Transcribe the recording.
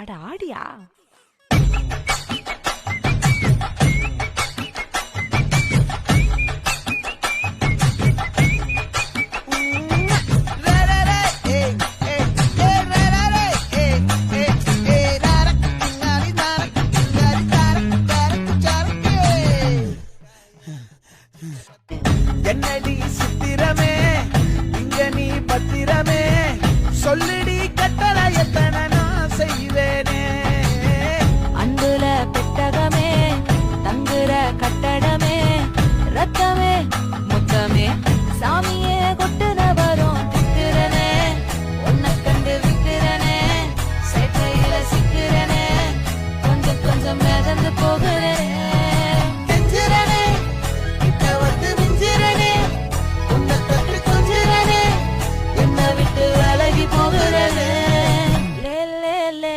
அட ஆடியா? என்னடி சித்திரமே? இங்க நீ பத்திரமே? சொல்லிடி கட்டளை எத்தனை உலகம் நடந்து போகிறேன்.